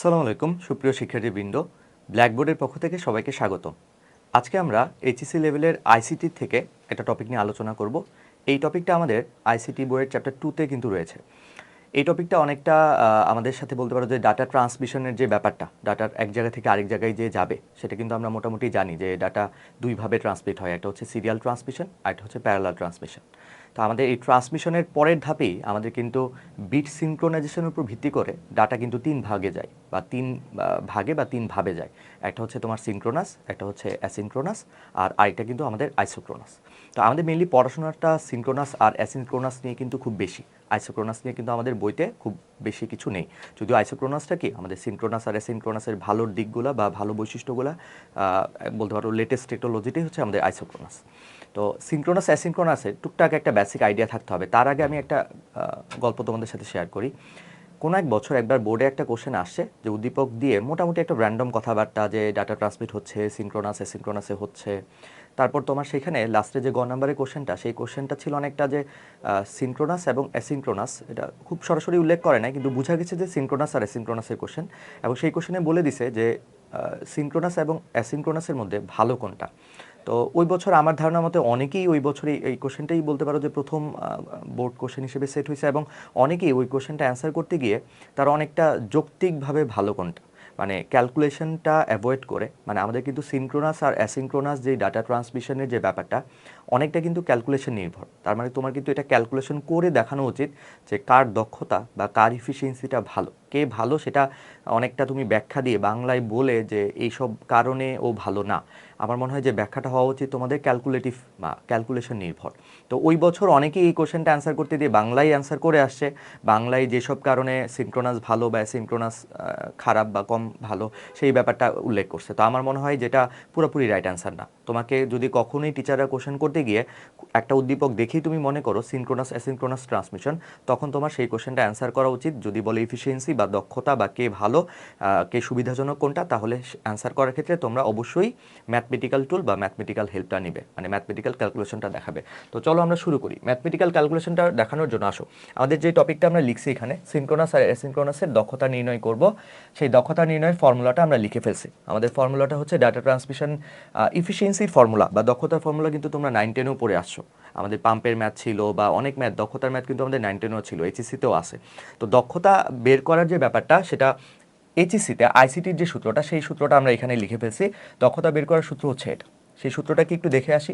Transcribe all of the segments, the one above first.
আসসালামু আলাইকুম, সুপ্রিয় শিক্ষার্থীবৃন্দ। ব্ল্যাকবোর্ডের পক্ষ থেকে সবাইকে স্বাগত আজকে আমরা এইচএসি লেভেলের আইসিটি থেকে একটা টপিক নিয়ে আলোচনা করব। এই টপিকটা আমাদের আইসিটি বইয়ের চ্যাপ্টার টুতে কিন্তু রয়েছে। এই টপিকটা অনেকটা আমাদের সাথে বলতে পারো যে ডাটা ট্রান্সমিশনের যে ব্যাপারটা, ডাটার এক জায়গা থেকে আরেক জায়গায় যে যাবে, সেটা কিন্তু আমরা মোটামুটি জানি যে ডাটা দুইভাবে ট্রান্সমিট হয়। একটা হচ্ছে সিরিয়াল ট্রান্সমিশন, আর একটা হচ্ছে প্যারালাল ট্রান্সমিশন। তো আমাদের এই ট্রান্সমিশনের পরের ধাপেই আমাদের কিন্তু বিট সিনক্রোনাইজেশনের উপর ভিত্তি করে ডাটা কিন্তু তিন ভাগে যায় বা তিন ভাগে বা তিন ভাবে যায়। একটা হচ্ছে তোমার সিনক্রোনাস একটা হচ্ছে অ্যাসিনক্রোনাস আর আরেকটা কিন্তু আমাদের আইসোক্রোনাস তো আমাদের মেনলি পড়াশোনাটা সিনক্রোনাস আর অ্যাসিনক্রোনাস নিয়ে কিন্তু খুব বেশি। আইসোক্রোনাস নিয়ে কিন্তু আমাদের বইতে খুব বেশি কিছু নেই। যদিও আইসোক্রোনাসটা কি? আমাদের সিনক্রোনাস আর অ্যাসিনক্রোনাসের ভালো দিকগুলো বা ভালো বৈশিষ্ট্যগুলো বলতে পারো লেটেস্ট টেকনোলজিটাই হচ্ছে আমাদের আইসোক্রোনাস তো সিনক্রোনাস অ্যাসিনক্রোনাসের টুকটাক একটা বেসিক আইডিয়া থাকতে হবে। তার আগে আমি একটা গল্প তোমাদের সাথে শেয়ার করি। কোনো এক বছর একবার বোর্ডে একটা কোশ্চেন আসছে যে উদ্দীপক দিয়ে মোটামুটি একটা র্যান্ডম কথাবার্তা যে ডাটা ট্রান্সমিট হচ্ছে সিনক্রোনাস অ্যাসিনক্রোনাসে হচ্ছে। তারপর তোমার সেখানে লাস্টে যে গ নাম্বারের কোশ্চেনটা সেই কোশ্চেনটা ছিল অনেকটা যে সিনক্রোনাস এবং অ্যাসিনক্রোনাস এটা খুব সরাসরি উল্লেখ করে নাই, কিন্তু বোঝা গেছে যে সিনক্রোনাস আর অ্যাসিনক্রোনাসের কোশ্চেন এবং সেই কোশ্চেনে বলে দিছে যে সিনক্রোনাস এবং অ্যাসিনক্রোনাসের মধ্যে ভালো কোনটা? তো ওই বছর আমার ধারণা মতে অনেকেই ওই বছরই এই কোশ্চেনটাই বলতে পারো যে প্রথম বোর্ড কোশ্চেন হিসেবে সেট হয়েছে এবং অনেকেই ওই কোশ্চেনটা অ্যান্সার করতে গিয়ে তারা অনেকটা যৌক্তিকভাবে ভালো কোনটা মানে ক্যালকুলেশনটা অ্যাভয়েড করে মানে আমাদের কিন্তু সিনক্রোনাস আর অ্যাসিনক্রোনাস যে ডাটা ট্রান্সমিশনের যে ব্যাপারটা, অনেকটা কিন্তু ক্যালকুলেশন নির্ভর। তার মানে তোমার কিন্তু এটা ক্যালকুলেশন করে দেখানো উচিত যে কার দক্ষতা বা কার ইফিসিয়েন্সিটা ভালো। কে ভালো সেটা অনেকটা তুমি ব্যাখ্যা দিয়ে বাংলায় বলে যে এইসব কারণে ও ভালো না। আমার মনে হয় যে ব্যাখ্যাটা হওয়া উচিত তোমাদের ক্যালকুলেটিভ বা ক্যালকুলেশন নির্ভর। তো ওই বছর অনেকেই এই কোশ্চেনটা অ্যান্সার করতে দিয়ে বাংলায় অ্যান্সার করে আসছে। বাংলায় যেসব কারণে সিনক্রোনাস ভালো বা সিনক্রোনাস খারাপ বা কম ভালো, সেই ব্যাপারটা উল্লেখ করছে। তো আমার মনে হয় যেটা পুরোপুরি রাইট অ্যান্সার না। তোমাকে যদি কখনোই টিচাররা কোশ্চেন করতে গিয়ে একটা উদ্দীপক দেখেই তুমি মনে করো সিনক্রোনাস অ্যাসিনক্রোনাস ট্রান্সমিশন তখন তোমার সেই কোশ্চেনটা অ্যান্সার করা উচিত। যদি বলে ইফিসিয়েন্সি বা দক্ষতা বা কে ভালো কে সুবিধাজনক কোনটা, তাহলে অ্যান্সার করার ক্ষেত্রে তোমরা অবশ্যই ম্যাথমেটিক্যাল টুল বা ম্যাথমেটিক্যাল হেল্পটা নিবে মানে ম্যাথমেটিক্যাল ক্যালকুলেশনটা দেখাবে। তো চলো আমরা শুরু করি। ম্যাথমেটিক্যাল ক্যালকুলেশনটা দেখানোর জন্য আসো। আমাদের যে টপিকটা আমরা লিখছি এখানে সিনক্রোনাস আর অ্যাসিনক্রোনাসের দক্ষতা নির্ণয় করব। সেই দক্ষতা নির্ণয়ের ফর্মুলাটা আমরা লিখে ফেলছি। আমাদের ফর্মুলাটা হচ্ছে ডাটা ট্রান্সমিশন ইফিসিয়েন্সির ফর্মুলা বা দক্ষতার ফর্মুলা কিন্তু তোমরা নাইন টেনেও পড়ে আসছো। আমাদের পাম্পের ম্যাথ ছিল বা অনেক ম্যাথ দক্ষতার ম্যাথ কিন্তু আমাদের নাইন টেনেও ছিল এইচএসিতেও আছে। তো দক্ষতা বের করার যে ব্যাপারটা, সেটা এইচএসিতে আইসিটির যে সূত্রটা, সেই সূত্রটা আমরা এখানে লিখে ফেলছি। দক্ষতা বের করার সূত্র হচ্ছে এটা। সেই সূত্রটা কি একটু দেখে আসি।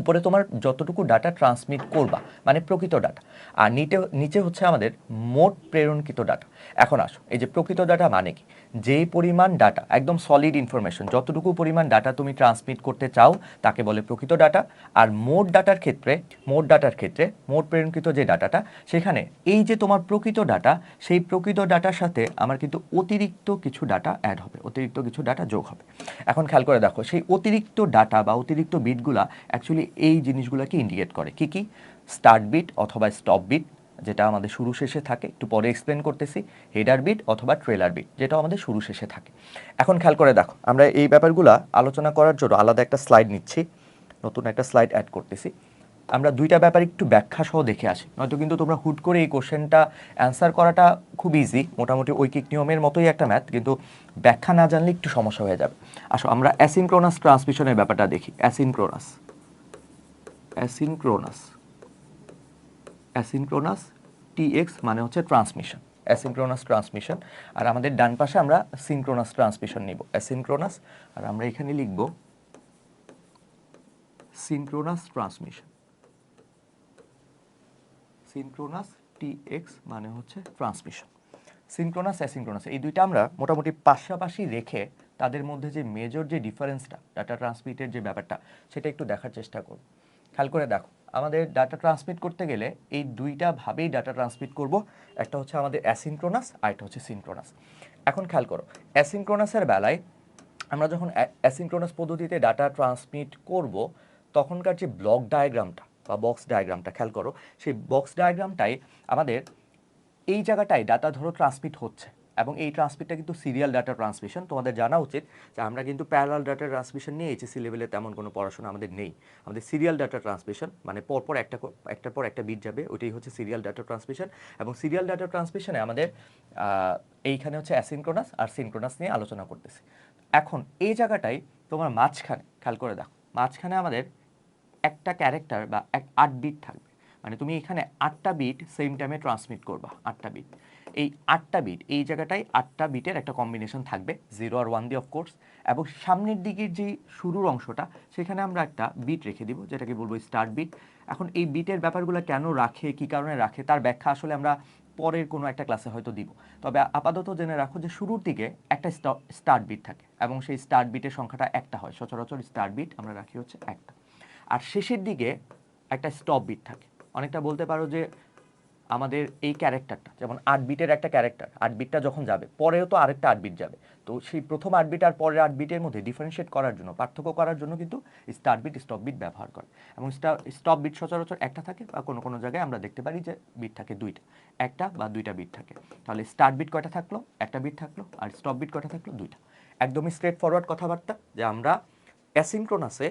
উপরে তোমার যতটুকু ডাটা ট্রান্সমিট করবা মানে প্রকৃত ডাটা আর নিচে নিচে হচ্ছে আমাদের মোট প্রেরণকৃত ডাটা এখন আসো, এই যে প্রকৃত ডাটা মানে কি? যেই পরিমাণ ডাটা একদম সলিড ইনফরমেশন যতটুকু পরিমাণ ডাটা তুমি ট্রান্সমিট করতে চাও, তাকে বলে প্রকৃত ডাটা আর মোট ডাটার ক্ষেত্রে, মোট ডাটার ক্ষেত্রে, মোট প্রেরণকৃত যে ডাটাটা সেখানে এই যে তোমার প্রকৃত ডাটা সেই প্রকৃত ডাটার সাথে আমার কিন্তু অতিরিক্ত কিছু ডাটা অ্যাড হবে, অতিরিক্ত কিছু ডাটা যোগ হবে। এখন খেয়াল করে দেখো, সেই অতিরিক্ত ডাটা বা অতিরিক্ত বিটগুলা অ্যাকচুয়ালি এই জিনিসগুলোকে ইন্ডিকেট করে। কি কি? স্টার্ট বিট অথবা স্টপ বিট যেটা আমাদের শুরু শেষে থাকে, একটু পরে এক্সপ্লেন করতেছি হেডার বিট অথবা ট্রেলার বিট যেটা আমাদের শুরু শেষে থাকে। এখন খেয়াল করে দেখো, আমরা এই ব্যাপারগুলো আলোচনা করার জন্য আলাদা একটা স্লাইড নিচ্ছি, নতুন একটা স্লাইড অ্যাড করতেছি। আমরা দুইটা ব্যাপার একটু ব্যাখ্যা সহ দেখে আসি, নয়তো কিন্তু তোমরা হুট করে এই কোশ্চেনটা অ্যান্সার করাটা খুব ইজি মোটামুটি ঐকিক নিয়মের মতোই একটা ম্যাথ কিন্তু ব্যাখ্যা না জানলে একটু সমস্যা হয়ে যাবে। আসো, আমরা অ্যাসিনক্রোনাস ট্রান্সমিশনের ব্যাপারটা দেখি অ্যাসিনক্রোনাস অ্যাসিনক্রোনাস অ্যাসিনক্রোনাস টিএক্স মানে হচ্ছে ট্রান্সমিশন, অ্যাসিনক্রোনাস ট্রান্সমিশন। আর আমাদের ডান পাশে আমরা সিনক্রোনাস ট্রান্সমিশন নিব, অ্যাসিনক্রোনাস। আর আমরা এখানে লিখব সিনক্রোনাস ট্রান্সমিশন। সিনক্রোনাস টিএক্স মানে হচ্ছে ট্রান্সমিশন। সিনক্রোনাস, অ্যাসিনক্রোনাস, এই দুইটা আমরা মোটামুটি পাশাপাশি রেখে তাদের মধ্যে যে মেজর যে ডিফারেন্সটা ডাটা ট্রান্সমিটের যে ব্যাপারটা, সেটা একটু দেখার চেষ্টা করব। খেয়াল করে দেখো আমাদের ডাটা ট্রান্সমিট করতে গেলে এই দুইটা ভাবেই ডাটা ট্রান্সমিট করব। একটা হচ্ছে আমাদের অ্যাসিনক্রোনাস আর একটা হচ্ছে সিনক্রোনাস এখন খেয়াল করো অ্যাসিনক্রোনাসের বেলায় আমরা যখন অ্যাসিনক্রোনাস পদ্ধতিতে ডাটা ট্রান্সমিট করব, তখনকার যে ব্লক ডায়াগ্রামটা বা বক্স ডায়াগ্রামটা খেয়াল করো, সেই বক্স ডায়াগ্রামটাই আমাদের এই জায়গাটায় ডাটা ধরো ট্রান্সমিট হচ্ছে। এবং এই ট্রান্সমিটটা কিন্তু সিরিয়াল ডাটা ট্রান্সমিশন তোমাদের জানা উচিত যে আমরা কিন্তু প্যারালাল ডাটা ট্রান্সমিশন নিয়ে এইচএসসি লেভেলে তেমন কোনো পড়াশোনা আমাদের নেই। আমাদের সিরিয়াল ডাটা ট্রান্সমিশন মানে পরপর একটা একটার পর একটা বিট যাবে, ওইটাই হচ্ছে সিরিয়াল ডাটা ট্রান্সমিশন এবং সিরিয়াল ডাটা ট্রান্সমিশনে আমাদের এইখানে হচ্ছে অ্যাসিনক্রোনাস আর সিনক্রোনাস নিয়ে আলোচনা করতেছি। এখন এই জায়গাটাই তোমার মাঝখানে, খেয়াল করে দেখো, মাঝখানে আমাদের একটা ক্যারেক্টার বা এক আট বিট থাকবে। মানে তুমি এখানে আটটা বিট সেম টাইমে ট্রান্সমিট করবা, আটটা বিট এই আটটা বিট এই জায়গাটায় আটটা বিটের একটা কম্বিনেশন থাকবে জিরো আর ওয়ান দিয়ে অফকোর্স এবং সামনের দিকের যে শুরুর অংশটা, সেখানে আমরা একটা বিট রেখে দিব, যেটাকে বলব স্টার্ট বিট এখন এই বিটের ব্যাপারগুলো কেন রাখে, কি কারণে রাখে, তার ব্যাখ্যা আসলে আমরা পরের কোনো একটা ক্লাসে হয়তো দিব। তবে আপাতত জেনে রাখো যে শুরুর দিকে একটা স্টার্ট বিট থাকে, এবং সেই স্টার্ট বিটের সংখ্যাটা একটা হয়, সচরাচর স্টার্ট বিট আমরা রাখি হচ্ছে একটা। আর শেষের দিকে একটা স্টপ বিট থাকে। অনেকটা বলতে পারো যে আমাদের এই ক্যারেক্টারটা, যেমন আট বিটের একটা ক্যারেক্টার, আট বিটটা যখন যাবে, পরেও তো আরেকটা আট বিট যাবে। তো সেই প্রথম আট বিট আর পরের আট বিটের মধ্যে ডিফারেন্সিয়েট করার জন্য, পার্থক্য করার জন্য কিন্তু স্টার বিট স্টপ বিট ব্যবহার করে। এবং স্টপ বিট সচরাচর একটা থাকে বা কোনো কোনো জায়গায় আমরা দেখতে পারি যে বিট থাকে দুইটা, একটা বা দুইটা বিট থাকে। তাহলে স্টার বিট কয়টা থাকল? একটা বিট থাকল, আর স্টপ বিট কয়টা থাকল? দুইটা। একদমই স্ট্রেট ফরওয়ার্ড কথাবার্তা যে আমরা অ্যাসিনক্রোনাসে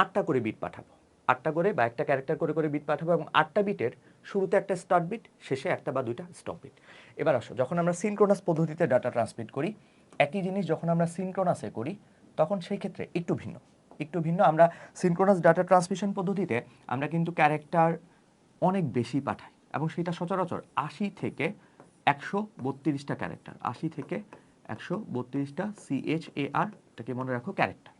আটটা করে বিট পাঠাবো। আটটা করে বা একটা ক্যারেক্টার করে করে বিট পাঠাবো এবং আটটা বিটের শুরুতে একটা স্টার্ট বিট শেষে একটা বা দুইটা স্টপ বিট এবার আসো, যখন আমরা সিনক্রোনাস পদ্ধতিতে ডাটা ট্রান্সমিট করি, একই জিনিস যখন আমরা সিনক্রোনাসে করি, তখন সেই ক্ষেত্রে একটু ভিন্ন। একটু ভিন্ন, আমরা সিনক্রোনাস ডাটা ট্রান্সমিশন পদ্ধতিতে আমরা কিন্তু ক্যারেক্টার অনেক বেশি পাঠাই এবং সেটা সচরাচর আশি থেকে একশো বত্রিশটা ক্যারেক্টার আশি থেকে একশো বত্রিশটা সিএইচ এ আর এটাকে মনে রাখো ক্যারেক্টার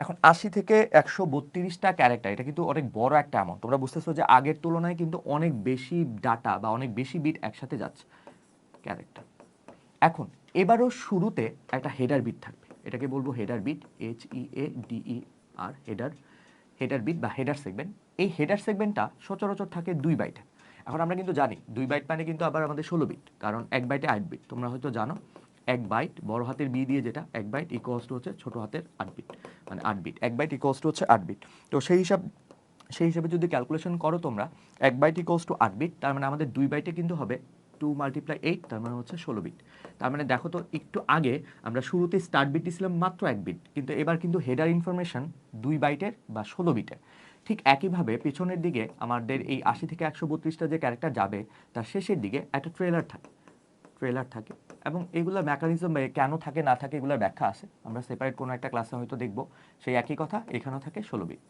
এখন আশি থেকে একশো বত্রিশটা ক্যারেক্টার এটা কিন্তু অনেক বড় একটা অ্যামাউন্ট তোমরা বুঝতেছো যে আগের তুলনায় কিন্তু অনেক বেশি ডাটা বা অনেক বেশি বিট একসাথে যাচ্ছে ক্যারেক্টার এখন, এবারও শুরুতে একটা হেডার বিট থাকবে। এটাকে বলব header bit H E A D E R header header bit বা হেডার সেগমেন্ট এই হেডার সেগমেন্টটা সচরাচর থাকে দুই বাইটে এখন আমরা কিন্তু জানি, দুই বাইট মানে কিন্তু আবার আমাদের ষোলো বিট কারণ এক বাইটে আট বিট তোমরা হয়তো জানো এক বাইট বড় হাতের বি দিয়ে যেটা, এক বাইট ইকোয়াস টু হচ্ছে ছোট হাতের আট বিট মানে আট বিট এক বাইট ইকোয়াস টু হচ্ছে আট বিট তো সেই হিসাব, সেই হিসাবে যদি ক্যালকুলেশন করো তোমরা, এক বাইট ইকোয়াস টু আট বিট তার মানে আমাদের দুই বাইটে কিন্তু হবে টু মাল্টিপ্লাই এইট তার মানে হচ্ছে ষোলো বিট তার মানে দেখো তো, একটু আগে আমরা শুরুতে স্টার্ট বিট দিয়েছিলাম মাত্র এক বিট কিন্তু এবার কিন্তু হেডার ইনফরমেশন দুই বাইটের বা ষোলো বিটের ঠিক একইভাবে পেছনের দিকে আমাদের এই আশি থেকে একশো বত্রিশটা যে ক্যারেক্টার যাবে, তার শেষের দিকে একটা ট্রেলার থাকে। ট্রেলার থাকে। এবং এগুলোর মেকানিজম কেন থাকে, না থাকে এগুলোর ব্যাখ্যা আছে। আমরা সেপারেট কোনো একটা ক্লাসে হয়তো দেখব, সেই একই কথা, এখানেও থাকে ষোলো বিট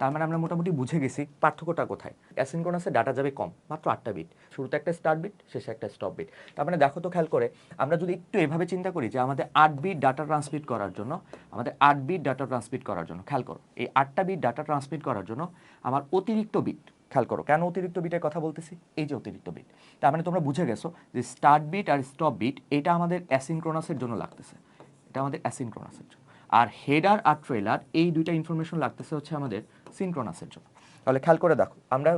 তার মানে আমরা মোটামুটি বুঝে গেছি পার্থক্যটা কোথায়। অ্যাসিনক্রোনাসে ডাটা যাবে কম, মাত্র আটটা বিট শুরুতে একটা স্টার্ট বিট শেষে একটা স্টপ বিট তার মানে দেখো তো খেয়াল করে, আমরা যদি একটু এভাবে চিন্তা করি যে আমাদের আট বিট ডাটা ট্রান্সমিট করার জন্য, আমাদের আট বিট ডাটা ট্রান্সমিট করার জন্য, খেয়াল করো, এই আটটা বিট ডাটা ট্রান্সমিট করার জন্য আমার অতিরিক্ত বিট খেয়াল করো, কেন অতিরিক্ত বিটের কথা বলতেছি? এই যে অতিরিক্ত বিট। তার মানে তোমরা বুঝে গেছো যে স্টার্ট বিট আর স্টপ বিট এটা আমাদের অ্যাসিনক্রোনাসের জন্য লাগতেছে। এটা আমাদের অ্যাসিনক্রোনাসের জন্য। আর হেডার আর ট্রেলার এই দুইটা ইনফরমেশন লাগতেছে হচ্ছে আমাদের সিনক্রোনাসের জন্য। তাহলে খেয়াল করে দেখো, আমরা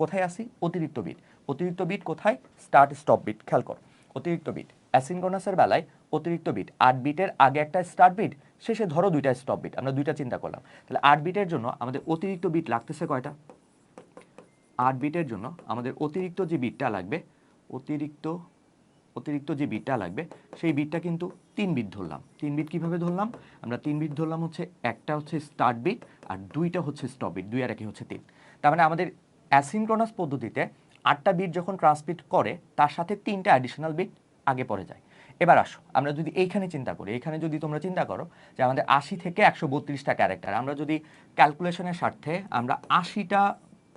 কোথায় আসি অতিরিক্ত বিট অতিরিক্ত বিট কোথায়? স্টার্ট স্টপ বিট খেয়াল করো। অতিরিক্ত বিট অ্যাসিনক্রোনাসের বেলায় অতিরিক্ত বিট আট বিটের আগে একটা স্টার্ট বিট শেষে ধরো দুইটা স্টপ বিট আমরা দুইটা চিন্তা করলাম। তাহলে আট বিটের জন্য আমাদের অতিরিক্ত বিট লাগতেছে কয়টা? আট বিটের জন্য আমাদের অতিরিক্ত যে বিটটা লাগবে, অতিরিক্ত অতিরিক্ত যে বিটটা লাগবে, সেই বিটটা কিন্তু তিন বিট ধরলাম। তিন বিট কীভাবে ধরলাম? আমরা তিন বিট ধরলাম হচ্ছে, একটা হচ্ছে স্টার্ট বিট আর দুইটা হচ্ছে স্টপ বিট, দুই আর একই হচ্ছে তিন। তার মানে আমাদের অ্যাসিনক্রোনাস পদ্ধতিতে আটটা বিট যখন ট্রান্সমিট করে, তার সাথে তিনটা অ্যাডিশনাল বিট আগে পরে যায়। এবার আসো, আমরা যদি এইখানে চিন্তা করি, এখানে যদি তোমরা চিন্তা করো যে আমাদের আশি থেকে একশো বত্রিশটা ক্যারেক্টার, আমরা যদি ক্যালকুলেশনের স্বার্থে আমরা আশিটা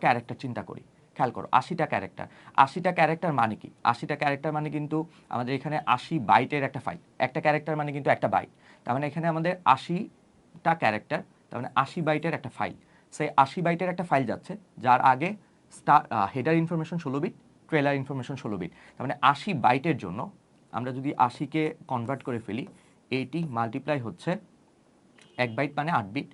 ক্যারেক্টার চিন্তা করি। খেয়াল করো, আশিটা ক্যারেক্টার আশিটা ক্যারেক্টার মানে কি? আশিটা ক্যারেক্টার মানে কিন্তু আমাদের এখানে আশি বাইটের একটা ফাইল একটা ক্যারেক্টার মানে কিন্তু একটা বাইট তার মানে এখানে আমাদের আশিটা ক্যারেক্টার তার মানে আশি বাইটের একটা ফাইল সেই আশি বাইটের একটা ফাইল যাচ্ছে, যার আগে স্টার হেডার ইনফরমেশন ষোলো বিট ট্রেলার ইনফরমেশন ষোলো বিট তার মানে আশি বাইটের জন্য আমরা যদি আশিকে কনভার্ট করে ফেলি এইটি মাল্টিপ্লাই হচ্ছে এক বাইট মানে আট বিট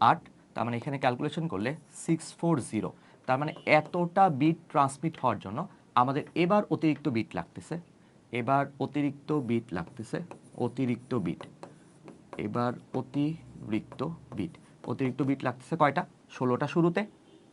আট তার মানে এখানে ক্যালকুলেশন করলে সিক্স ফোর জিরো তার মানে এতটা বিট ট্রান্সমিট হওয়ার জন্য আমাদের এবার অতিরিক্ত বিট লাগতেছে, এবার অতিরিক্ত বিট লাগতেছে, অতিরিক্ত বিট এবার অতিরিক্ত বিট অতিরিক্ত বিট লাগতেছে কয়টা? ষোলোটা শুরুতে,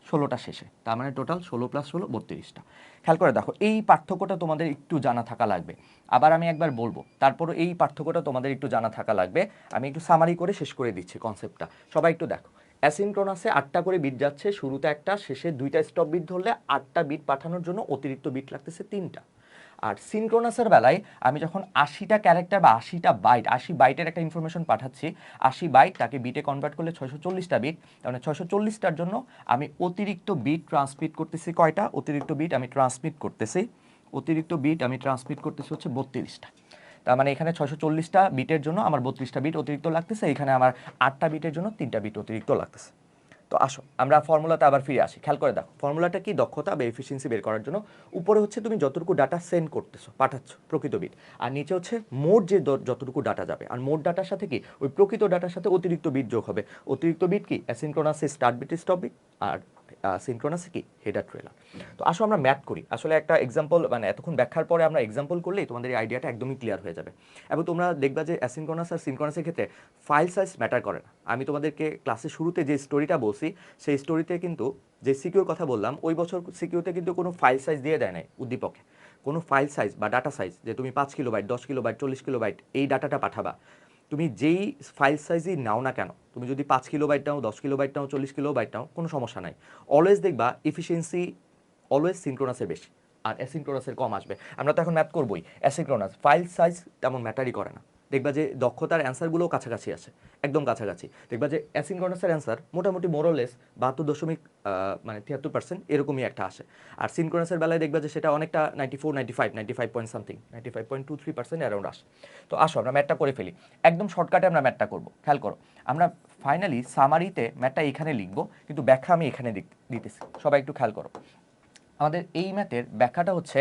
ষোলোটা শেষে, তার মানে টোটাল ষোলো প্লাস ষোলো, বত্রিশটা। খেয়াল করে দেখো, এই পার্থক্যটা তোমাদের একটু জানা থাকা লাগবে। আবার আমি একবার বলব, তারপরও এই পার্থক্যটা তোমাদের একটু জানা থাকা লাগবে। আমি একটু সামারি করে শেষ করে দিচ্ছি কনসেপ্টটা সবাই একটু দেখো। অ্যাসিনক্রোনাসে আটটা করে বিট যাচ্ছে, শুরুতে একটা, শেষে দুইটা স্টপ বিট ধরলে আটটা বিট পাঠানোর জন্য অতিরিক্ত বিট লাগতেছে তিনটা। আর সিনক্রোনাসের বেলায় আমি যখন আশিটা ক্যারেক্টার বা আশিটা বাইট আশি বাইটের একটা ইনফরমেশন পাঠাচ্ছি, আশি বাইট তাকে বিটে কনভার্ট করলে ছয়শো চল্লিশটা বিট মানে ছয়শো চল্লিশটার জন্য আমি অতিরিক্ত বিট ট্রান্সমিট করতেছি কয়টা? অতিরিক্ত বিট আমি ট্রান্সমিট করতেছি, অতিরিক্ত বিট আমি ট্রান্সমিট করতেছি হচ্ছে বত্রিশটা। তার মানে এখানে ছয়শো চল্লিশটা বিটের জন্য আমার বত্রিশটা বিট অতিরিক্ত লাগতেছে, এখানে আমার আটটা বিটের জন্য তিনটা বিট অতিরিক্ত লাগতেছে। তো আসো, আমরা ফর্মুলাতে আবার ফিরে আসি। খেয়াল করে দেখো, ফর্মুলাটা কি? দক্ষতা বা এফিসিয়েন্সি বের করার জন্য। উপরে হচ্ছে তুমি যতটুকু ডাটা সেন্ড করতেছো, পাঠাচ্ছ প্রকৃত বিট। আর নিচে হচ্ছে মোট যে যতটুকু ডাটা যাবে। আর মোট ডাটার সাথে কি? ওই প্রকৃত ডাটার সাথে অতিরিক্ত বিট যোগ হবে। অতিরিক্ত বিট কি? অ্যাসিনক্রোনাসে স্টার্ট বিট স্টপ বিট আর সিনক্রোনাসে কি? হেডার ট্রেলার তো আসো আমরা ম্যাথ করি। আসলে একটা এক্সাম্পল মানে এতক্ষণ ব্যাখ্যার পরে আমরা এক্সাম্পল করলেই তোমাদের এই আইডিয়াটা একদমই ক্লিয়ার হয়ে যাবে। এবং তোমরা দেখবা যে অ্যাসিনক্রোনাস আর সিনক্রোনাসের ক্ষেত্রে ফাইল সাইজ ম্যাটার করে না। আমি তোমাদেরকে ক্লাসের শুরুতে যে স্টোরিটা বলছি, সেই স্টোরিতে কিন্তু যে সিকিউর কথা বললাম, ওই বছর সিকিউতে কিন্তু কোনো ফাইল সাইজ দিয়ে দেয় নাই উদ্দীপকে কোনো ফাইল সাইজ বা ডাটা সাইজ যে তুমি পাঁচ কিলো বাইট দশ কিলো বাইট চল্লিশ কিলো বাইট এই ডাটাটা পাঠাবা। তুমি যেই ফাইল সাইজই নাও না কেন, তুমি যদি পাঁচ কিলো বাইট নাও, দশ কিলো বাইট নাও, চল্লিশ কিলো বাইট নাও, কোনো সমস্যা নাই। অলওয়েজ দেখবা এফিসিয়েন্সি অলওয়েজ সিনক্রোনাসের বেশি, আর অ্যাসিনক্রোনাসের কম আসবে। আমরা তো এখন ম্যাথ করবোই অ্যাসিনক্রোনাস ফাইল সাইজ তেমন ম্যাটারই করে না। দেখবা যে দক্ষতার অ্যান্সারগুলোও কাছাকাছি আছে, একদম কাছাকাছি। দেখবা যে অ্যাসিনক্রোনাসের অ্যান্সার মোটামুটি মোরলেস বাহাত্তর দশমিক মানে তিয়াত্তর পার্সেন্ট এরকমই একটা আসে। আর সিনক্রোনাসের বেলায় দেখবা যে সেটা অনেকটা ninety four ninety five ninety five point something ninety five point two three percent around আসে। তো আসো, আমরা ম্যাটটা করে ফেলি। একদম শর্টকাটে আমরা ম্যাটটা করব, খেয়াল করো। আমরা ফাইনালি সামারিতে ম্যাথটা এখানে লিখব, কিন্তু ব্যাখ্যা আমি এখানে দিতেছি। সবাই একটু খেয়াল করো। আমাদের এই ম্যাথের ব্যাখ্যাটা হচ্ছে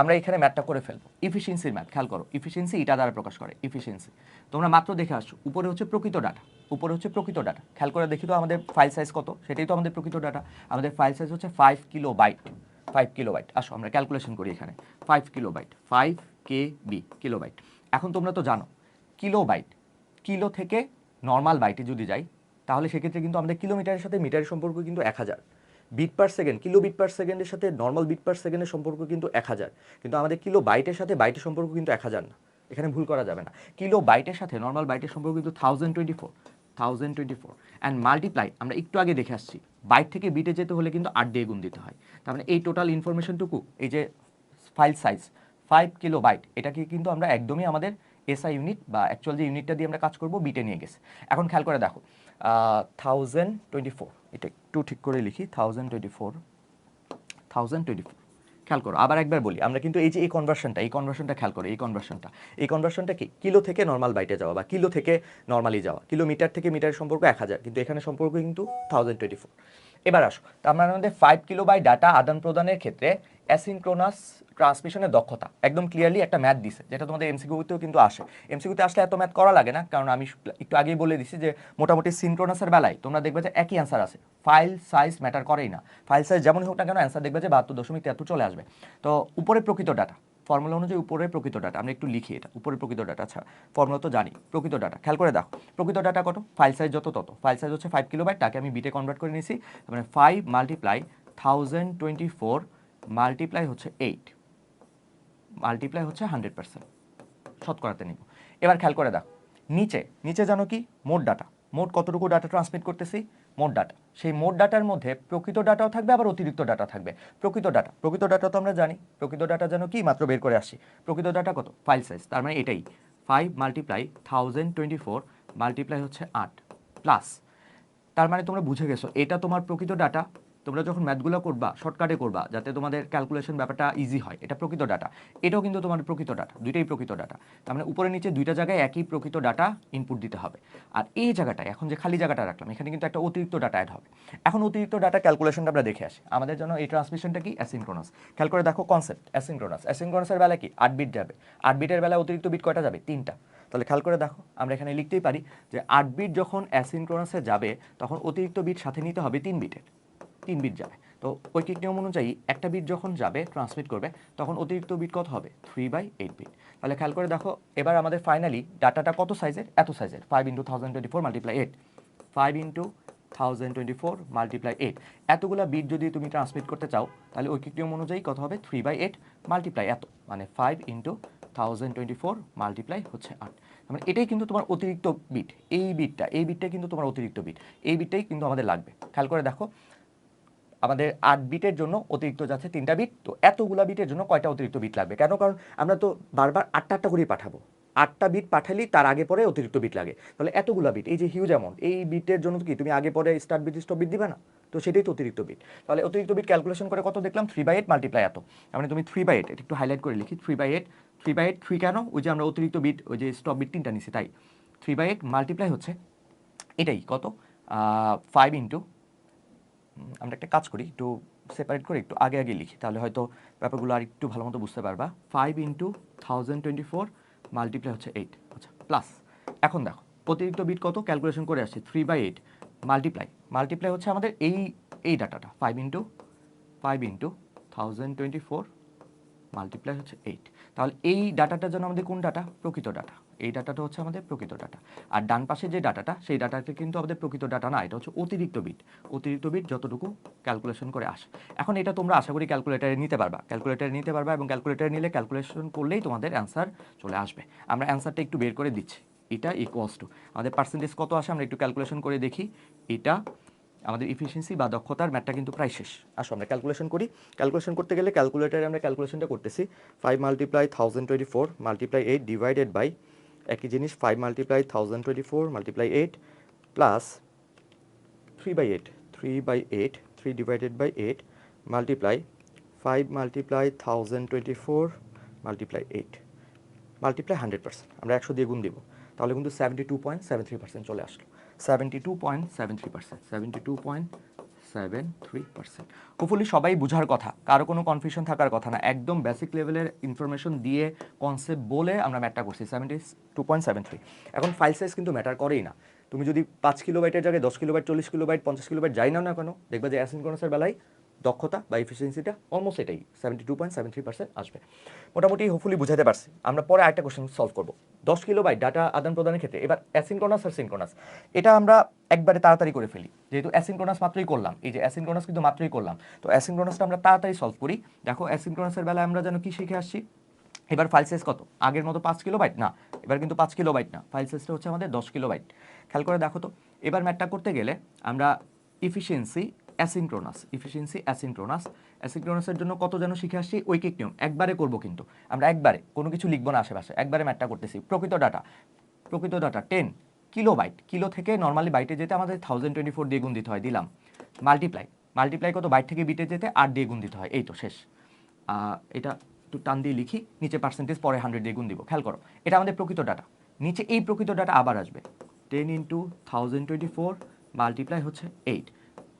আমরা এখানে ম্যাথটা করে ফেলব। ইফিসিয়েন্সির ম্যাথ খেয়াল করো। ইফিসিয়েন্সি এটা দ্বারা প্রকাশ করে ইফিসিয়েন্সি তোমরা মাত্র দেখে আসছো, উপরে হচ্ছে প্রকৃত ডাটা উপরে হচ্ছে প্রকৃত ডাটা খেয়াল করে দেখি তো আমাদের ফাইল সাইজ কত? সেটাই তো আমাদের প্রকৃত ডাটা আমাদের ফাইল সাইজ হচ্ছে five kilo byte five kilo byte আসো, আমরা ক্যালকুলেশন করি এখানে। Five kilobyte five K B kilobyte এখন তোমরা তো জানো কিলো বাইট কিলো থেকে নর্মাল বাইটে যদি যাই, তাহলে সেক্ষেত্রে কিন্তু আমাদের কিলোমিটারের সাথে মিটারের সম্পর্ক কিন্তু এক হাজার। Bit per second, kilobit per সেকেন্ডের সাথে নর্মাল বিট পার সেকেন্ডের সম্পর্ক কিন্তু এক হাজার। কিন্তু আমাদের কিলো বাইটের সাথে বাইটের সম্পর্ক কিন্তু এক হাজার না। এখানে ভুল করা যাবে না। কিলো বাইটের সাথে নর্মাল বাইটের সম্পর্ক কিন্তু thousand twenty four thousand twenty four and multiply আমরা একটু আগে দেখে আসছি। বাইট থেকে বিটে যেতে হলে কিন্তু আট দিয়ে গুণ দিতে হয়। তার মানে এই টোটাল ইনফরমেশনটুকু এই যে file size five kilo byte, এটাকে কিন্তু আমরা একদমই আমাদের এসআই ইউনিট বা অ্যাকচুয়াল যে ইউনিটটা দিয়ে আমরা কাজ করব, বিটে নিয়ে গেছে। এখন খেয়াল করে দেখো থাউজেন্ড টোয়েন্টি ফোর এটা ঠিক করে লিখি thousand twenty four thousand twenty four খেয়াল করো, আবার একবার বলি, আমরা কিন্তু এই যে এই কনভার্সনটা এই কনভার্সনটা খেয়াল করো, এই কনভার্সনটা এই কনভার্সনটা কি? কিলো থেকে নর্মাল বাইটে যাওয়া বা কিলো থেকে নর্মালি যাওয়া। কিলোমিটার থেকে মিটারের সম্পর্ক এক হাজার, কিন্তু এখানে সম্পর্ক কিন্তু থাউজেন্ড টোয়েন্টি ফোর এবার আসো, তার মানে আমাদের ফাইভ কিলো বাই ডাটা আদান প্রদানের ক্ষেত্রে অ্যাসিনক্রোনাস ট্রান্সমিশনের দক্ষতা। একদম ক্লিয়ারলি একটা ম্যাথ দিছে, যেটা তোমাদের এমসিকিউতেও কিন্তু আসে। এমসিকিউতে আসলে এত ম্যাথ করা লাগে না, কারণ আমি একটু আগেই বলে দিছি যে মোটামুটি সিনক্রোনাসের বেলায় তোমরা দেখবে যে একই অ্যান্সার আছে। ফাইল সাইজ ম্যাটার করেই না। ফাইল সাইজ যেমনই হোক না কেন অ্যান্সার দেখবে যে বাহাত্তর দশমিক তিয়াত্তর চলে আসবে। তো উপরে প্রকৃত ডাটা ফর্মুলা অনুযায়ী উপরে প্রকৃত ডাটা আমরা একটু লিখি এটা। উপরে প্রকৃত ডাটা আচ্ছা ফর্মুলা তো জানি। প্রকৃত ডাটা খেয়াল করে দেখো। প্রকৃত ডাটা কত? ফাইল সাইজ যত তত। ফাইল সাইজ হচ্ছে ফাইভ কিলো বাইট তাকে আমি বিটে কনভার্ট করে নিয়েছি। মানে five multiply thousand twenty four multiply হচ্ছে এইট মাল্টিপ্লাই হচ্ছে হান্ড্রেড পার্সেন্ট শতকরাতে নিব। এবার খেয়াল করে দেখো, নিচে নিচে জানো কি? মোট ডাটা মোট কতটুকু ডাটা ট্রান্সমিট করতেছি? মোট ডাটা সেই মোট ডাটার মধ্যে প্রকৃত ডাটাও থাকবে, আবার অতিরিক্ত ডাটা থাকবে। প্রকৃত ডাটা প্রকৃত ডাটা তো আমরা জানি। প্রকৃত ডাটা যেন কি? মাত্র বের করে আসি প্রকৃত ডাটা কত? ফাইল সাইজ তার মানে এটাই। Five multiply thousand twenty four multiply হচ্ছে আট প্লাস তার মানে তোমরা বুঝে গেছো, এটা তোমার প্রকৃত ডাটা তোমরা যখন ম্যাথগুলো করবা শর্টকাটে করবা, যাতে তোমাদের ক্যালকুলেশন ব্যাপারটা ইজি হয়, এটা প্রকৃত ডাটা এটাও কিন্তু তোমার প্রকৃত ডাটা দুইটাই প্রকৃত ডাটা তার মানে উপরে নিচে দুইটা জায়গায় একই প্রকৃত ডাটা ইনপুট দিতে হবে। আর এই জায়গাটায়, এখন যে খালি জায়গাটা রাখলাম, এখানে কিন্তু একটা অতিরিক্ত ডাটা অ্যাড হবে। এখন অতিরিক্ত ডাটা ক্যালকুলেশনটা আমরা দেখে আসি। আমাদের জন্য এই ট্রান্সমিশনটা কি? অ্যাসিনক্রোনাস খেয়াল করে দেখো কনসেপ্ট অ্যাসিনক্রোনাস অ্যাসিনক্রোনাসের বেলা কি? আট বিট যাবে। আট বিটের বেলা অতিরিক্ত বিট কয়টা যাবে? তিনটা। তাহলে খেয়াল করে দেখো, আমরা এখানে লিখতেই পারি যে আট বিট যখন অ্যাসিনক্রোনাসে যাবে, তখন অতিরিক্ত বিট সাথে নিতে হবে তিন বিটের তিন বিট যাবে। তো ঐকিক নিয়ম অনুযায়ী একটা বিট যখন যাবে ট্রান্সমিট করবে, তখন অতিরিক্ত বিট কত হবে? থ্রি বাই এইট বিট তাহলে খেয়াল করে দেখো, এবার আমাদের ফাইনালি ডাটাটা কত সাইজের এত সাইজের five into thousand twenty four multiply eight five into thousand twenty four multiply eight এতগুলা বিট যদি তুমি ট্রান্সমিট করতে চাও, তাহলে ঐকিক নিয়ম অনুযায়ী কত হবে? থ্রি বাই এইট মাল্টিপ্লাই এত। মানে five into thousand twenty four multiply হচ্ছে আট। মানে এটাই কিন্তু তোমার অতিরিক্ত বিট এই বিটটা এই বিটটাই কিন্তু তোমার অতিরিক্ত বিট এই বিটটাই কিন্তু আমাদের লাগবে। খেয়াল করে দেখো আমাদের আট বিটের জন্য অতিরিক্ত যাচ্ছে তিনটা বিট। তো এতগুলা বিটের জন্য কয়টা অতিরিক্ত বিট লাগবে? কেন? কারণ আমরা তো বারবার আটটা আটটা করেই পাঠাবো। আটটা বিট পাঠালেই তার আগে পরে অতিরিক্ত বিট লাগে। তাহলে এতগুলা বিট, এই যে হিউজ অ্যামাউন্ট এই বিটের জন্য কি তুমি আগে পরে স্টার্ট বিট স্টপ বিট দিবে না? তো সেটাই তো অতিরিক্ত বিট। তাহলে অতিরিক্ত বিট ক্যালকুলেশন করে কত দেখলাম? থ্রি বাই এইট মাল্টিপ্লাই এত। মানে তুমি থ্রি বাই এইট এটা একটু হাইলাইট করে লিখি। Three by eight three by eight three কেন? ওই যে আমরা অতিরিক্ত বিট, ওই যে স্টপ বিট তিনটা নিছি, তাই। থ্রি বাই এইট মাল্টিপ্লাই হচ্ছে এটাই, কত? ফাইভ ইন্টু আমরা একটা কাজ করি, একটু সেপারেট করে একটু আগে আগে লিখি। তাহলে হয়তো ব্যাপারগুলো আর একটু ভালো মতো বুঝতে পারবা। Five into thousand twenty four multiply হচ্ছে এইট আচ্ছা প্লাস এখন দেখো, অতিরিক্ত বিট কত? ক্যালকুলেশন করে আসছে three by eight multiply multiply হচ্ছে আমাদের এই এই ডাটাটা five into five into thousand twenty four multiply হচ্ছে এইট তাহলে এই ডাটাটার জন্য আমাদের কোন ডাটা প্রকৃত ডাটা এই ডাটাটা হচ্ছে আমাদের প্রকৃত ডাটা। আর ডান পাশে যে ডাটাটা, সেই ডাটাটা কিন্তু আমাদের প্রকৃত ডাটা না, এটা হচ্ছে অতিরিক্ত বিট অতিরিক্ত বিট যতটুকু ক্যালকুলেশন করে আসে। এখন এটা তোমরা আশা করি ক্যালকুলেটারে নিতে পারবা। ক্যালকুলেটারে নিতে পারবা এবং ক্যালকুলেটারে নিলে ক্যালকুলেশন করলেই তোমাদের অ্যান্সার চলে আসবে। আমরা অ্যান্সারটা একটু বের করে দিচ্ছি। এটা ইকুয়ালস টু আমাদের পার্সেন্টেজ কত আসে আমরা একটু ক্যালকুলেশন করে দেখি। এটা আমাদের ইফিসিয়েন্সি বা দক্ষতার ম্যাটটা কিন্তু প্রায় শেষ। আসো, আমরা ক্যালকুলেশন করি। ক্যালকুলেশন করতে গেলে ক্যালকুলেটারে আমরা ক্যালকুলেশনটা করতেছি। Five multiply thousand twenty four multiply eight divided by একই জিনিস five multiply thousand twenty four multiply eight plus three by eight three by eight three divided by eight multiply five multiply thousand twenty four multiply eight multiply hundred percent আমরা একশো দিয়ে গুণ দিব। তাহলে কিন্তু seventy two point seven three percent চলে আসলো। Seventy two point seven three percent seventy two point seven three percent hopefully সবাই বুঝার কথা, কারও কোনো কনফিউশন থাকার কথা না। একদম বেসিক লেভেলের ইনফরমেশন দিয়ে কনসেপ্ট বলে আমরা ম্যাটটা করছি seventy two point seven three এখন ফাইল সাইজ কিন্তু ম্যাটার করেই না। তুমি যদি পাঁচ কিলোবাইটের জায়গায় দশ কিলোবাইট চল্লিশ কিলোবাইট পঞ্চাশ কিলোবাইট যাই না কেন, দেখবে যে অ্যাসিনকোনাসের বেলায় দক্ষতা বা এফিসিয়েন্সিটা অলমোস্ট এটাই seventy two point seven three percent আসবে। মোটামুটি হোপফুলি বুঝাতে পারছি। আমরা পরে আরেকটা কোশ্চেন সলভ করব। দশ কিলো বাই ডাটা আদান প্রদানের ক্ষেত্রে, এবার অ্যাসিনক্রোনাস আর সিনক্রোনাস এটা আমরা একবারে তাড়াতাড়ি করে ফেলি। যেহেতু অ্যাসিনক্রোনাস মাত্রই করলাম, এই যে অ্যাসিনক্রোনাস কিন্তু মাত্রই করলাম, তো অ্যাসিনক্রোনাসটা আমরা তাড়াতাড়ি সলভ করি। দেখো অ্যাসিনক্রোনাসের বেলায় আমরা যেন কি শিখে আসছি? এবার ফাইল সাইজ কত? আগের মতো পাঁচ কিলো বাইট না, এবার কিন্তু পাঁচ কিলো বাইট না। ফাইল সাইজটা হচ্ছে আমাদের দশ কিলো বাইট খেয়াল করে দেখো তো, এবার ম্যাটটা করতে গেলে আমরা ইফিসিয়েন্সি অ্যাসিনক্রোনাস ইফিসিয়েন্সি অ্যাসিনক্রোনাস। অ্যাসিনক্রোনাসের জন্য কত যেন শিখে আসছি ঐকিক নিয়ম একবারে করব কিন্তু। আমরা একবারে, কোনো কিছু লিখব না আশেপাশে, একবারে ম্যাটটা করতেছি। প্রকৃত ডাটা প্রকৃত data ten kilobyte kilo থেকে নর্মালি বাইটে যেতে আমাদের থাউজেন্ড টোয়েন্টি ফোর দিয়ে গুণ দিতে হয়, দিলাম। মাল্টিপ্লাই মাল্টিপ্লাই কত বাইট থেকে বিটে যেতে আট দিয়ে গুণ দিতে হয়, এই তো, শেষ। এটা একটু টান দিয়ে লিখি, নিচে পার্সেন্টেজ পরে হান্ড্রেড দিয়ে গুণ দিব, খেয়াল করো। এটা আমাদের প্রকৃত ডাটা নিচে এই প্রকৃত ডাটা আবার আসবে। Ten into thousand twenty four multiply হচ্ছে এইট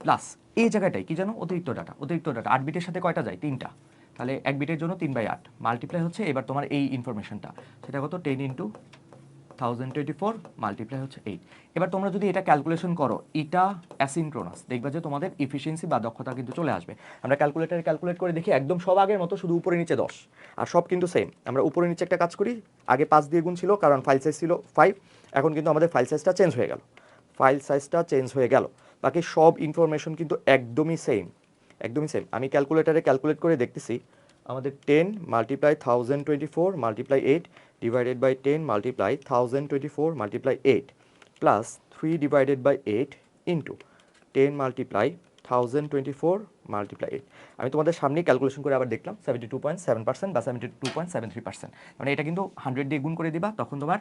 প্লাস এই জায়গাটাই কি জানো? অতিরিক্ত ডাটা অতিরিক্ত ডাটা আট বিটের সাথে কয়টা যায়? তিনটা। তাহলে এক বিটের জন্য তিন বাই আট। মাল্টিপ্লাই হচ্ছে, এবার তোমার এই ইনফরমেশনটা সেটা কত? Ten into thousand twenty four multiply হচ্ছে এইট এবার তোমরা যদি এটা ক্যালকুলেশন করো, এটা অ্যাসিনক্রোনাস দেখবা যে তোমাদের ইফিসিয়েন্সি বা দক্ষতা কিন্তু চলে আসবে। আমরা ক্যালকুলেটারে ক্যালকুলেট করে দেখি, একদম সব আগের মতো শুধু উপরে নিচে দশ। আর সব কিন্তু সেম আমরা উপরে নিচে একটা কাজ করি, আগে পাঁচ দিয়ে গুণ ছিল, কারণ ফাইল সাইজ ছিল ফাইভ এখন কিন্তু আমাদের ফাইল সাইজটা চেঞ্জ হয়ে গেল। ফাইল সাইজটা চেঞ্জ হয়ে গেল। বাকি সব ইনফরমেশন কিন্তু একদমই সেম একদমই সেম আমি ক্যালকুলেটারে ক্যালকুলেট করে দেখতেছি, আমাদের ten multiply thousand twenty four multiply eight divided by ten multiply thousand twenty four multiply eight plus three divided by eight into ten multiply thousand twenty four multiply eight আমি তোমাদের সামনে calculation করে আবার দেখলাম seventy two point seven percent বা seventy two point seven three percent মানে এটা কিন্তু হান্ড্রেড দিয়ে গুণ করে দিবা, তখন তোমার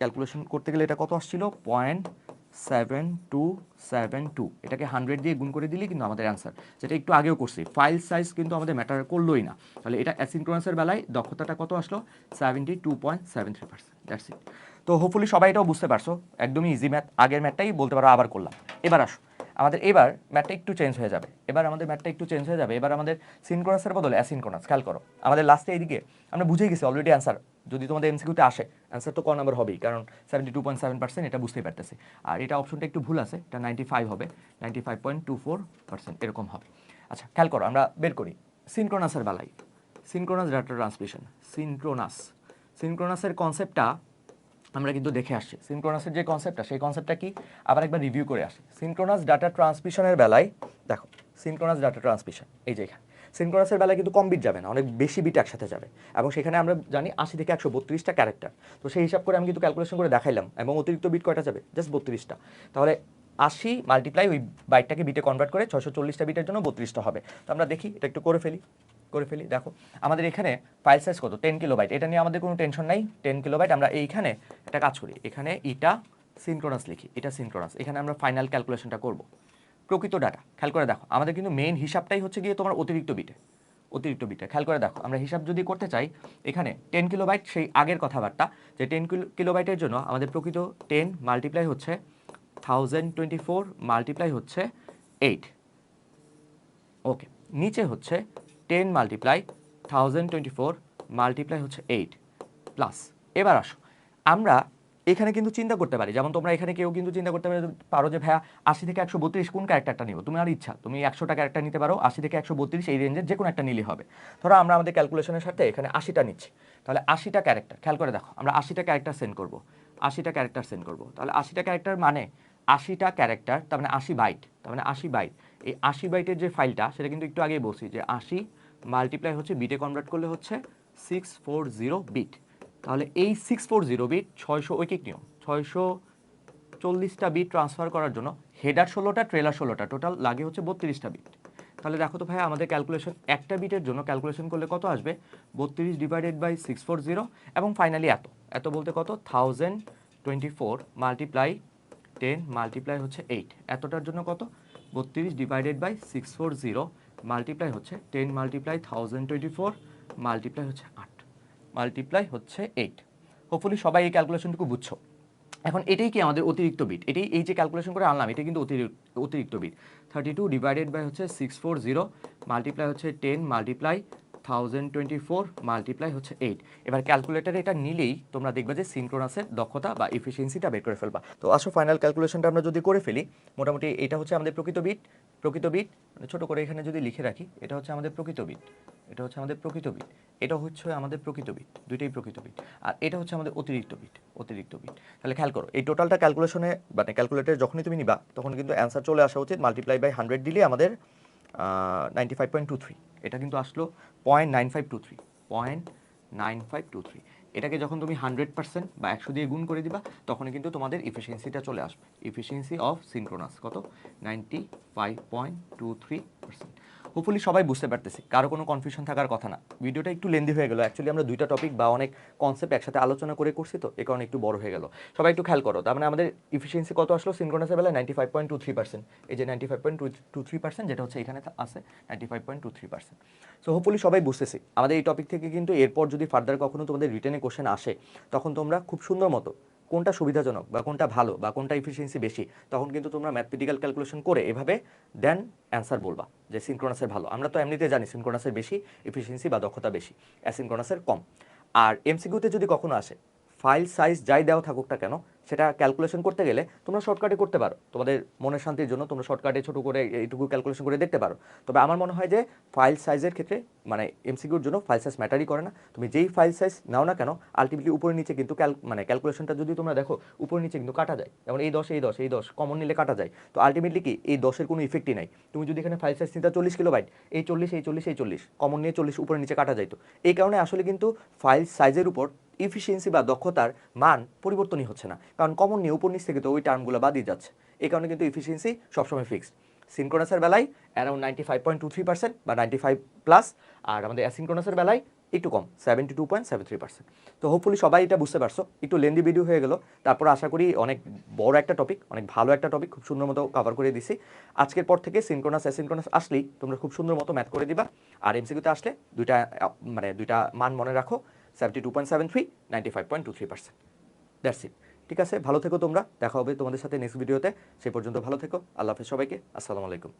ক্যালকুলেশন করতে গেলে এটা কত আসছিল? Point seven two seven two এটাকে হান্ড্রেড দিয়ে গুণ করে দিলেই কিন্তু আমাদের অ্যান্সার যেটা একটু আগেও করছি। ফাইল সাইজ কিন্তু আমাদের ম্যাটার করলোই না। তাহলে এটা অ্যাসিনক্রোনাসের বেলায় দক্ষতাটা কত আসলো? Seventy two point seven three percent that's it তো হোপফুলি সবাই এটাও বুঝতে পারছ। একদমই ইজি ম্যাথ আগের ম্যাথটাই বলতে পারো, আবার করলাম। এবার আসো। আমাদের এবার ম্যাথটা একটু চেঞ্জ হয়ে যাবে। এবার আমাদের ম্যাথটা একটু চেঞ্জ হয়ে যাবে। এবার আমাদের সিনক্রোনাসের বদলে অ্যাসিনক্রোনাস খেয়াল করো। আমাদের লাস্টে এইদিকে, আমরা বুঝে গেছি অলরেডি অ্যান্সার যদি তোমাদের এমসিকিউতে আসে অ্যান্সার তো ক নাম্বার হবেই, কারণ seventy two point seven percent এটা বুঝতেই পারতেছি। আর এটা অপশনটা একটু ভুল আছে, এটা নাইনটি ফাইভ হবে ninety five point two four percent এরকম হবে। আচ্ছা খেয়াল করো, আমরা বের করি। সিনক্রোনাসের বেলায় সিনক্রোনাস ডাটা ট্রান্সমিশন সিনক্রোনাস সিনক্রোনাসের কনসেপ্টটা আমরা কিন্তু দেখে আসছি। সিনক্রোনাসের যে কনসেপ্টটা সেই কনসেপ্টটা কি? আবার একবার রিভিউ করে আসি। সিনক্রোনাস ডাটা ট্রান্সমিশনের বেলায়, দেখো সিনক্রোনাস ডাটা ট্রান্সমিশন এই যে এখানে। সিনক্রোনাসের বেলায় কিন্তু কম বিট যাবে না, অনেক বেশি বিট একসাথে যাবে। এবং সেখানে আমরা জানি আশি থেকে একশো বত্রিশটা ক্যারেক্টার তো সেই হিসাব করে আমি কিন্তু ক্যালকুলেশন করে দেখাইলাম, এবং অতিরিক্ত বিট কয়টা যাবে? জাস্ট বত্রিশটা। তাহলে আশি মাল্টিপ্লাই ওই বাইটটাকে বিটে কনভার্ট করে ছশো চল্লিশটা বিটের জন্য বত্রিশটা হবে। তো আমরা দেখি, এটা একটু করে ফেলি। করে ফেলি। দেখো, আমাদের এখানে ফাইল সাইজ কত? টেন কিলোবাইট এটা নিয়ে আমাদের কোনো টেনশন নাই। টেন কিলোবাইট আমরা এইখানে একটা কাজ করি। এখানে ইটা সিনক্রোনাস লিখি। এটা সিনক্রোনাস এখানে আমরা ফাইনাল ক্যালকুলেশনটা করব। প্রকৃত ডাটা খেয়াল করে দেখো, আমাদের কিন্তু মেইন হিসাবটাই হচ্ছে গিয়ে তোমার অতিরিক্ত বিটে অতিরিক্ত বিটে খেয়াল করে দেখো, আমরা হিসাব যদি করতে চাই, এখানে টেন কিলোবাইট সেই আগের কথাবার্তা, যে টেন কিলোবাইটের জন্য আমাদের প্রকৃত টেন মাল্টিপ্লাই হচ্ছে থাউজেন্ড টোয়েন্টি ফোর মাল্টিপ্লাই হচ্ছে এইট ওকে নিচে হচ্ছে ten multiply, thousand twenty four multiply হচ্ছে এইট প্লাস। এবার আসো, আমরা এখানে কিন্তু চিন্তা করতে পারি, যেমন তোমরা এখানে কেউ কিন্তু চিন্তা করতে পারো যে ভাইয়া আশি থেকে একশো বত্রিশ কোন ক্যারেক্টারটা নিব? তুমি আর ইচ্ছা, তুমি একশোটা ক্যারেক্টার নিতে পারো, আশি থেকে একশো বত্রিশ এই রেঞ্জের যে কোনো একটা নিলে হবে। ধরো আমরা আমাদের ক্যালকুলেশনের সাথে এখানে আশিটা নিচ্ছি, তাহলে আশিটা ক্যারেক্টার খেয়াল করে দেখো, আমরা আশিটা ক্যারেক্টার সেন্ড করব আশিটা ক্যারেক্টার সেন্ড করব, তাহলে আশিটা ক্যারেক্টার মানে আশিটা ক্যারেক্টার তার মানে আশি বাইট তার মানে আশি বাইট এই আশি বাইটের যে ফাইলটা সেটা কিন্তু একটু আগেই বলছি যে আশি মাল্টিপ্লাই হচ্ছে বিটে কনভার্ট করলে হচ্ছে সিক্স ফোর জিরো বিট তাহলে এই সিক্স ফোর জিরো বিট ছয়শো ঐকিক নিয়ম? ছয়শো চল্লিশটা বিট ট্রান্সফার করার জন্য হেডার ষোলোটা ট্রেলার ষোলোটা টোটাল লাগে হচ্ছে বত্রিশটা বিট তাহলে দেখো তো ভাই আমাদের ক্যালকুলেশন একটা বিটের জন্য ক্যালকুলেশন করলে কত আসবে? বত্রিশ divided by six four zero এবং ফাইনালি এত। এত বলতে কত? Thousand twenty four multiply ten multiply হচ্ছে এইট এতটার জন্য কত? বত্রিশ divided by six four zero multiply হচ্ছে ten multiply thousand twenty four multiply হচ্ছে আট মাল্টিপ্লাই হচ্ছে এইট হোপফুলি সবাই এই ক্যালকুলেশনটুকু বুঝছ। এখন এটাই কি আমাদের অতিরিক্ত বিট এটাই এই যে ক্যালকুলেশন করে আনলাম, এটা কিন্তু অতিরিক্ত অতিরিক্ত bit thirty two divided by হচ্ছে সিক্স ফোর জিরো মাল্টিপ্লাই হচ্ছে ten multiply thousand twenty four multiply হচ্ছে এইট এবার ক্যালকুলেটারে এটা নিলেই তোমরা দেখবে যে সিনক্রোনাসের দক্ষতা বা এফিসিয়েন্সিটা বের করে ফেলবা। তো আসো ফাইনাল ক্যালকুলেশনটা আমরা যদি করে ফেলি, মোটামুটি এটা হচ্ছে আমাদের প্রকৃত বিট প্রকৃত বিট মানে ছোটো করে এখানে যদি লিখে রাখি, এটা হচ্ছে আমাদের প্রকৃত বিট এটা হচ্ছে আমাদের প্রকৃত বিট এটা হচ্ছে আমাদের প্রকৃত বিট দুইটাই প্রকৃত বিট আর এটা হচ্ছে আমাদের অতিরিক্ত বিট অতিরিক্ত বিট তাহলে খেয়াল করো, এই টোটালটা ক্যালকুলেশনে মানে ক্যালকুলেটর যখনই তুমি নিবা, তখন কিন্তু অ্যান্সার চলে আসা উচিত মাল্টিপ্লাই বাই হান্ড্রেড দিলে আমাদের ninety five point two three এটা কিন্তু আসলো point nine five two three point nine five two three এটাকে যখন তুমি হান্ড্রেড পার্সেন্ট বা একশো দিয়ে গুণ করে দিবা তখন কিন্তু তোমাদের ইফিসিয়েন্সিটা চলে আসবে। ইফিসিয়েন্সি অফ সিনক্রোনাস কত? Ninety five point two three percent hopefully সবাই বুঝতে পারতেছি। কারও কোনো কনফিউশন থাকার কথা না। ভিডিওটা একটু লেন্দি হয়ে গেল। অ্যাকচুয়ালি আমরা দুইটা টপিক বা অনেক কনসেপ্ট একসাথে আলোচনা করে করছি তো, এ কারণে একটু বড় হয়ে গেল। সবাই একটু খেয়াল করো, তার মানে আমাদের ইফিসিয়েন্সি কত আসলো? সিনক্রোনাসের বেলায় ninety five point two three percent এই যে ninety five point two three percent যেটা হচ্ছে এখানে আছে ninety five point two three percent so hopefully সবাই বুঝতেছি। আমাদের এই টপিক থেকে কিন্তু এরপর যদি ফার্দার কখনো তোমাদের রিটেনে কোশ্চেন আসে, তখন তোমরা খুব সুন্দর মতো কোনটা সুবিধাজনক বা কোনটা ভালো বা কোনটা ইফিসিয়েন্সি বেশি, তখন কিন্তু তোমরা ম্যাথমেটিক্যাল ক্যালকুলেশন করে এভাবে দেন অ্যান্সার বলবা যে সিনক্রোনাসের ভালো। আমরা তো এমনিতে জানি সিনক্রোনাসের বেশি ইফিসিয়েন্সি বা দক্ষতা বেশি অ্যাসিনক্রোনাসের কম। আর এমসিকিউতে যদি কখনো আসে ফাইল সাইজ যাই দেওয়া থাকুক না কেন সেটা ক্যালকুলেশন করতে গেলে তোমরা শর্টকাটে করতে পারো। তোমাদের মনের শান্তির জন্য তোমরা শর্টকাটে ছোটো করে এইটুকু ক্যালকুলেশন করে দেখতে পারো। তবে আমার মনে হয় যে ফাইল সাইজের ক্ষেত্রে মানে এমসিকিউর জন্য ফাইল সাইজ ম্যাটারই করে না। তুমি যেই ফাইল সাইজ নাও না কেন আলটিমেটলি উপরে নিচে কিন্তু ক্যাল মানে ক্যালকুলেশনটা যদি তোমরা দেখো, উপরে নিচে কিন্তু কাটা যায়। যেমন এই দশ এই দশ এই দশ কমন নিলে কাটা যায়। তো আলটিমেটলি কি, এই দশের কোনো ইফেক্টই নাই। তুমি যদি এখানে ফাইল সাইজ নিতে চল্লিশ কিলো বাইট এই চল্লিশ এই চল্লিশ এই চল্লিশ কমন নিয়ে চল্লিশ, উপরে নিচে কাটা যায় তো। এই কারণে আসলে কিন্তু ফাইল সাইজের উপর ইফিসিয়েন্সি বা দক্ষতার মান পরিবর্তনই হচ্ছে না। কারণ কমন নিয়ে উপর নিচ থেকে তো ওই টার্মগুলো বাদই যাচ্ছে। এই কারণে কিন্তু ইফিসিয়েন্সি সবসময় ফিক্সড সিনক্রোনাসের বেলায় around ninety five point two three percent বা নাইনটি ফাইভ প্লাস আর আমাদের অ্যাসিনক্রোনাসের বেলায় একটু কম seventy two point seven three percent তো হোপফুলি সবাই এটা বুঝতে পারছ। একটু লেন্দি ভিডিও হয়ে গেল। তারপর আশা করি অনেক বড় একটা টপিক অনেক ভালো একটা টপিক খুব সুন্দর মতো কভার করে দিছি। আজকের পর থেকে সিনক্রোনাস অ্যাসিনক্রোনাস আসলেই তোমরা খুব সুন্দর মতো ম্যাথ করে দিবা। আর এমসিকিউতে আসলে দুইটা মানে দুইটা মান মনে রাখো seventy two point seven three ninety five point two three percent that's it ঠিক আছে, ভালো থেকো তোমরা, দেখা হবে তোমাদের সাথে নেক্সট ভিডিওতে সেই পর্যন্ত ভালো থেকো, আল্লাহ হাফেজ সবাইকে, আসসালামু আলাইকুম।